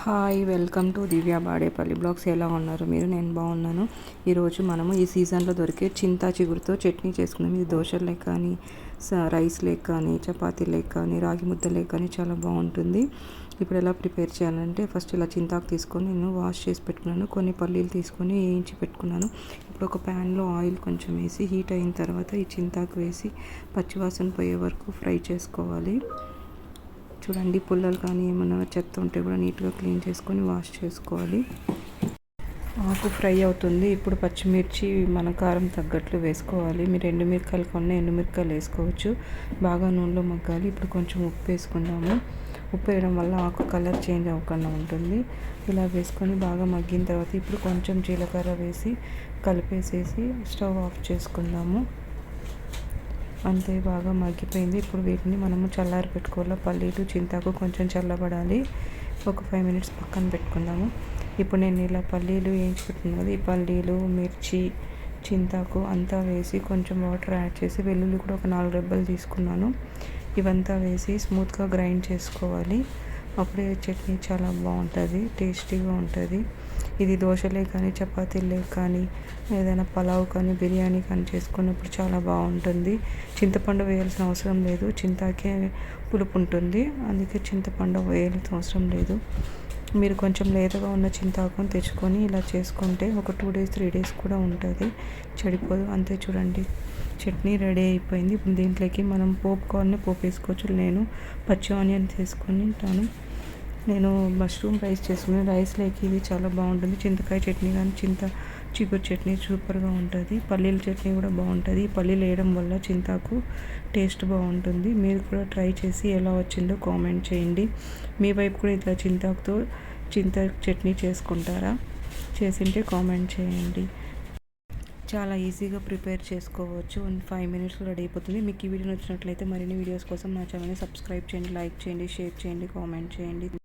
Hi welcome to Divya Badepalli blogs. ఎలా ఉన్నారు మీరు? నేను బాగున్నాను. ఈరోజు మనము ఈ సీజన్లో దొరికే చింతా చిగురుతో చట్నీ చేసుకున్నాం ఇది దోశలే కానీ స- రైస్ లేక కానీ చపాతీ లేక కానీ రాగి ముద్ద లేక కానీ చాలా బాగుంటుంది. ఇప్పుడు ఎలా ప్రిపేర్ చేయాలంటే ఫస్ట్ ఇలా చింతాకు తీసుకొని నేను వాష్ చేసి పెట్టుకున్నాను. కొన్ని పల్లీలు తీసుకొని వేయించి పెట్టుకున్నాను. ఇప్పుడు ఒక ప్యాన్లో ఆయిల్ కొంచెం వేసి హీట్ అయిన తర్వాత ఈ చింతాకు వేసి పచ్చివాసన పోయే వరకు ఫ్రై చేసుకోవాలి. చూడండి పుల్లలు కానీ ఏమైనా చెత్త ఉంటే కూడా నీట్గా క్లీన్ చేసుకొని వాష్ చేసుకోవాలి. ఆకు ఫ్రై అవుతుంది. ఇప్పుడు పచ్చిమిర్చి మన కారం తగ్గట్లు వేసుకోవాలి. మీరు ఎండుమిరకాయలు కొన్న ఎండుమిరకాయలు వేసుకోవచ్చు. బాగా నూనెలో మగ్గాలి. ఇప్పుడు కొంచెం ఉప్పు వేసుకుందాము. ఉప్పు వేయడం వల్ల ఆకు కలర్ చేంజ్ అవ్వకుండా ఉంటుంది. ఇలా వేసుకొని బాగా మగ్గిన తర్వాత ఇప్పుడు కొంచెం జీలకర్ర వేసి కలిపేసేసి స్టవ్ ఆఫ్ చేసుకుందాము. అంతే బాగా మగ్గిపోయింది. ఇప్పుడు వీటిని మనము చల్లారి పెట్టుకోవాలి? పల్లీలు చింతాకు కొంచెం చల్లబడాలి. ఒక ఫైవ్ మినిట్స్ పక్కన పెట్టుకుందాము. ఇప్పుడు నేను ఇలా పల్లీలు వేయించి పెట్టుకున్నాను కదా ఈ పల్లీలు మిర్చి చింతాకు అంతా వేసి కొంచెం వాటర్ యాడ్ చేసి వెల్లుల్లి కూడా ఒక నాలుగు రెబ్బలు తీసుకున్నాను. ఇవంతా వేసి స్మూత్గా గ్రైండ్ చేసుకోవాలి. అప్పుడే చట్నీ చాలా బాగుంటుంది టేస్టీగా ఉంటుంది. ఇది దోశలే కానీ చపాతీలే కానీ ఏదైనా పలావ్ కానీ బిర్యానీ కానీ చేసుకున్నప్పుడు చాలా బాగుంటుంది. చింతపండు వేయాల్సిన అవసరం లేదు. చింతాకే పులుపు ఉంటుంది. అందుకే చింతపండు వేయాల్సిన అవసరం లేదు. మీరు కొంచెం లేతగా ఉన్న చింతాకుని తెచ్చుకొని ఇలా చేసుకుంటే ఒక టూ డేస్ త్రీ డేస్ కూడా ఉంటుంది. చెడిపోదు. అంతే చూడండి. చట్నీ రెడీ అయిపోయింది. ఇప్పుడు దీంట్లోకి మనం పోపు కార్న్ పోపు వేసుకోవచ్చు నేను పచ్చి ఆనియన్స్ వేసుకొని ఉంటాను. నేను మష్రూమ్ రైస్ చేసుకుని రైస్లోకి ఇది చాలా బాగుంటుంది. చింతకాయ చట్నీ కానీ చింత చిగురు చట్నీ సూపర్గా ఉంటుంది. పల్లీల చట్నీ కూడా బాగుంటుంది. పల్లీలు వేయడం వల్ల చింతాకు టేస్ట్ బాగుంటుంది. మీరు కూడా ట్రై చేసి ఎలా వచ్చిందో కామెంట్ చేయండి. మీ వైపు కూడా ఇట్లా చింతాకుతో చింత చట్నీ చేసుకుంటారా? చేసింటే కామెంట్ చేయండి. చాలా ఈజీగా ప్రిపేర్ చేసుకోవచ్చు. ఫైవ్ మినిట్స్లో రెడీ అయిపోతుంది. మీకు ఈ వీడియో నచ్చినట్లయితే మరిన్ని వీడియోస్ కోసం నా ఛానల్ని సబ్స్క్రైబ్ చేయండి లైక్ చేయండి షేర్ చేయండి కామెంట్ చేయండి.